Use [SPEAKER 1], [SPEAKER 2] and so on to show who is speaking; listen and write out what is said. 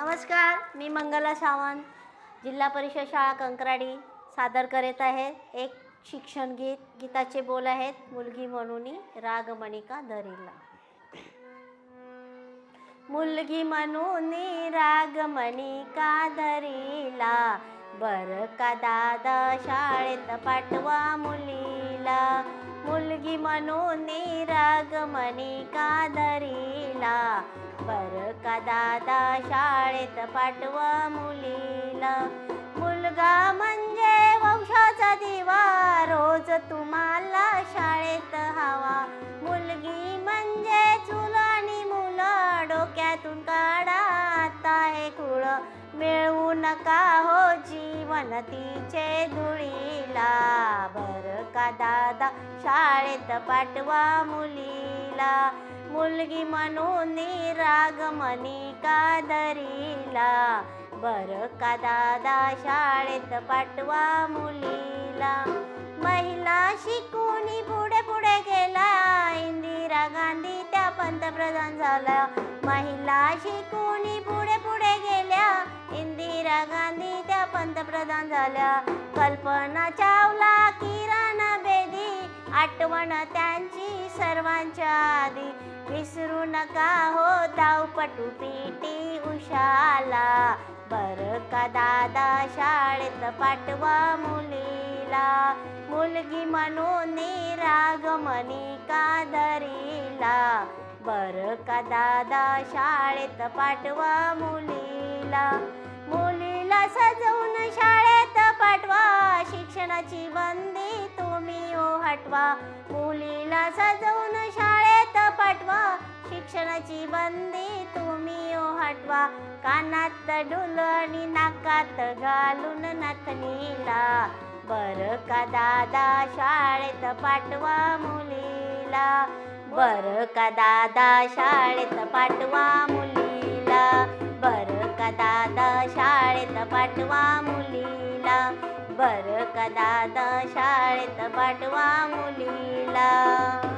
[SPEAKER 1] नमस्कार मी मंगला सावंत. जिल्हा परिषद शाळा कंकराडी सादर करीत आहे. एक शिक्षण गीत गीताचे बोल आहेत. मुलगी म्हणून रागमणिका धरीला धरिला. मुलगी म्हणून रागमणिका धरिला. बर का दादा शाळेत पाठवा मुलीला. मुलगी म्हणून राग मणिका धरिला बर का दादा शाळेत पाठवा मुलीला. मुलगा म्हणजे वंशाचा दिवा. रोज तुम्हाला शाळेत हवा. मुलगी म्हणजे चूल आणि मुलं. डोक्यातून काढा आता हे कुळ. मिळवू नका हो जीवन तिचे धुळीला दादा शाळेत पाठवा मुलीला. मुलगी म्हणून राग मनिका धरीला बर का दादा शाळेत पाठवा मुलीला. महिला शिकून पुढे पुढे गेला. इंदिरा गांधी त्या पंतप्रधान झाल्या महिला शिकून पुढे पुढे गेल्या. इंदिरा गांधी त्या पंतप्रधान झाल्या. कल्पना चावला किरण आठवण त्यांची सर्वांच्या आधी. विसरू नका हो धावपटू पीटी उषाला. बर का दादा शाळेत पाठवा मुलीला. मुलगी म्हणून राग मनिका धरीला बर का दादा शाळेत पाठवा मुलीला. मुलीला सजवून शाळेत पाठवा शिक्षणाची बंदी. पाठवा. मुलीला सजवून शाळेत पाठवा. शिक्षणाची बंदी तुम्ही ओ हटवा कानात ढोल आणि नाकात घालून नथनीला बर का दादा शाळेत पाठवा मुलीला. बर का दादा शाळेत पाठवा मुलीला. बर का दादा शाळेत पाठवा मुलीला. बर कदा दादा शाळेत पाठवा मुलीला.